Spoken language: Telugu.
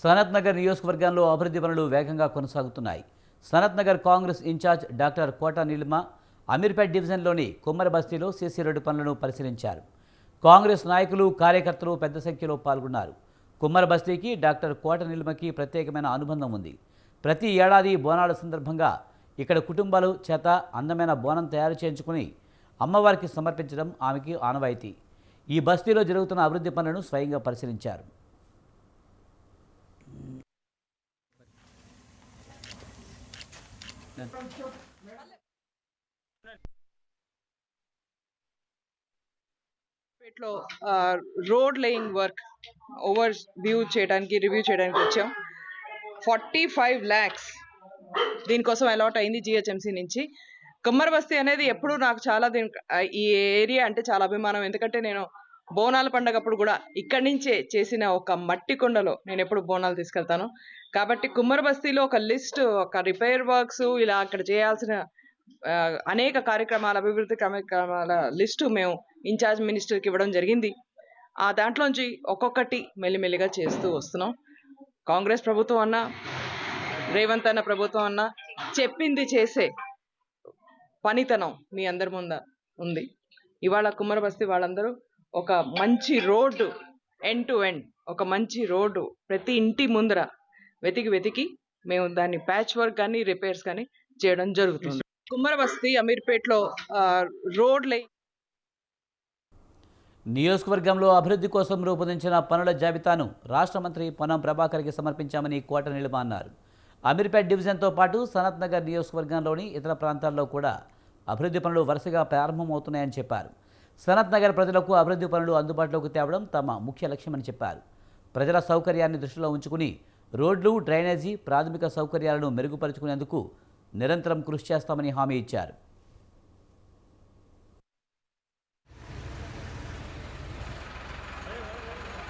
సనత్ నగర్ నియోజకవర్గంలో అభివృద్ధి పనులు వేగంగా కొనసాగుతున్నాయి. Sanath Nagar Congress in-charge doctor Kota Neelima Ameerpet డివిజన్లోని కుమ్మర బస్తీలో సీసీ రోడ్డు పనులను పరిశీలించారు. కాంగ్రెస్ నాయకులు కార్యకర్తలు పెద్ద సంఖ్యలో పాల్గొన్నారు. కుమ్మర బస్తీకి డాక్టర్ కోట నీలిమకి ప్రత్యేకమైన అనుబంధం ఉంది. ప్రతి ఏడాది బోనాల సందర్భంగా ఇక్కడ కుటుంబాలు చేత అందమైన బోనం తయారు చేయించుకుని అమ్మవారికి సమర్పించడం ఆమెకి ఆనవాయితీ. ఈ బస్తీలో జరుగుతున్న అభివృద్ధి పనులను స్వయంగా పరిశీలించారు. పేట్లో road laying work overview చేయడానికి రివ్యూ చేయడానికి వచ్చాం. ఫార్టీ ఫైవ్ ల్యాక్స్ దీనికోసం అలాట్ అయింది జిహెచ్ఎంసీ నుంచి. కుమ్మర బస్తీ అనేది ఎప్పుడు నాకు చాలా దీని ఈ ఏరియా అంటే చాలా అభిమానం. ఎందుకంటే నేను బోనాల పండగప్పుడు కూడా ఇక్కడి నుంచే చేసిన ఒక మట్టి కొండలో నేను ఎప్పుడు బోనాలు తీసుకెళ్తాను. కాబట్టి కుమ్మర బస్తీలో ఒక లిస్ట్ ఒక రిపేర్ వర్క్స్ ఇలా అక్కడ చేయాల్సిన అనేక కార్యక్రమాల అభివృద్ధి కార్యక్రమాల లిస్టు మేము ఇన్ఛార్జ్ మినిస్టర్కి ఇవ్వడం జరిగింది. ఆ దాంట్లోంచి ఒక్కొక్కటి మెల్లిమెల్లిగా చేస్తూ వస్తున్నాం. కాంగ్రెస్ ప్రభుత్వం అన్నా రేవంత్ అన్న ప్రభుత్వం అన్నా చెప్పింది చేసే పనితనం మీ అందరి ముంద ఉంది. ఇవాళ కుమ్మరబస్తి వాళ్ళందరూ ఒక మంచి రోడ్డు ఎండ్ టు ఎండ్ ఒక మంచి రోడ్డు ప్రతి ఇంటి ముందర వెతికి వెతికి మేము దాన్ని ప్యాచ్ వర్క్ కానీ రిపేర్స్ కానీ చేయడం జరుగుతుంది. కుమ్మరబస్తి అమీర్పేట్లో రోడ్ నియోజకవర్గంలో అభివృద్ధి కోసం రూపొందించిన పనుల జాబితాను రాష్ట్ర మంత్రి పొన్నం ప్రభాకర్కి సమర్పించామని కోట నిలిమ అన్నారు. అమీర్పేట్ డివిజన్తో పాటు సనత్ నగర్ నియోజకవర్గంలోని ఇతర ప్రాంతాల్లో కూడా అభివృద్ధి పనులు వరుసగా ప్రారంభమవుతున్నాయని చెప్పారు. సనత్ నగర్ ప్రజలకు అభివృద్ధి పనులు అందుబాటులోకి తేవడం తమ ముఖ్య లక్ష్యమని చెప్పారు. ప్రజల సౌకర్యాన్ని దృష్టిలో ఉంచుకుని రోడ్లు డ్రైనేజీ ప్రాథమిక సౌకర్యాలను మెరుగుపరుచుకునేందుకు నిరంతరం కృషి చేస్తామని హామీ ఇచ్చారు.